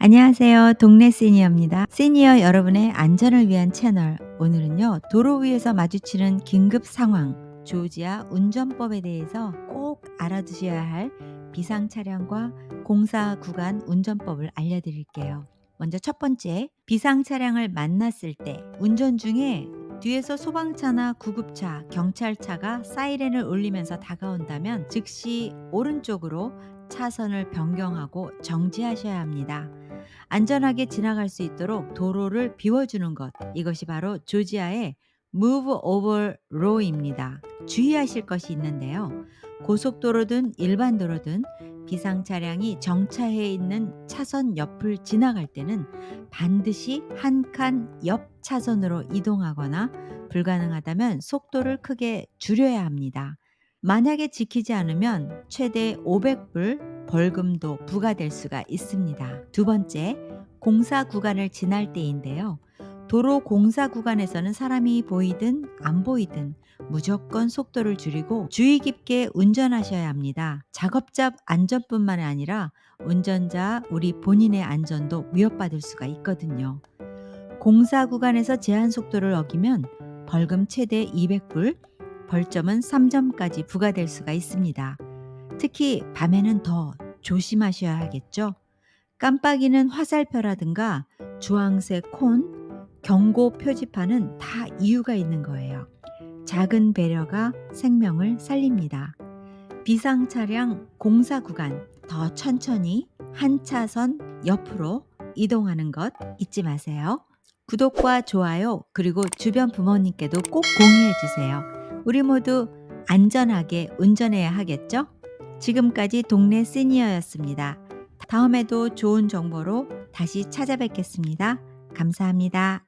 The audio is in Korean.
안녕하세요. 동네 시니어입니다. 시니어 여러분의 안전을 위한 채널. 오늘은요, 도로 위에서 마주치는 긴급 상황, 조지아 운전법에 대해서 꼭 알아두셔야 할 비상 차량과 공사 구간 운전법을 알려드릴게요. 먼저 첫 번째, 비상 차량을 만났을 때 운전 중에 뒤에서 소방차나 구급차, 경찰차가 사이렌을 울리면서 다가온다면 즉시 오른쪽으로 차선을 변경하고 정지하셔야 합니다. 안전하게 지나갈 수 있도록 도로를 비워주는 것. 이것이 바로 조지아의 Move Over Law입니다. 주의하실 것이 있는데요. 고속도로든 일반 도로든 비상 차량이 정차해 있는 차선 옆을 지나갈 때는 반드시 한 칸 옆 차선으로 이동하거나 불가능하다면 속도를 크게 줄여야 합니다. 만약에 지키지 않으면 최대 500불 벌금도 부과될 수가 있습니다. 두 번째, 공사 구간을 지날 때인데요. 도로 공사 구간에서는 사람이 보이든 안 보이든 무조건 속도를 줄이고 주의 깊게 운전하셔야 합니다. 작업자 안전뿐만 아니라 운전자 우리 본인의 안전도 위협받을 수가 있거든요. 공사 구간에서 제한 속도를 어기면 벌금 최대 200불, 벌점은 3점까지 부과될 수가 있습니다. 특히 밤에는 더 조심하셔야 하겠죠. 깜빡이는 화살표라든가 주황색 콘, 경고 표지판은 다 이유가 있는 거예요. 작은 배려가 생명을 살립니다. 비상 차량 공사 구간 더 천천히 한 차선 옆으로 이동하는 것 잊지 마세요. 구독과 좋아요 그리고 주변 부모님께도 꼭 공유해 주세요. 우리 모두 안전하게 운전해야 하겠죠? 지금까지 동네 시니어였습니다. 다음에도 좋은 정보로 다시 찾아뵙겠습니다. 감사합니다.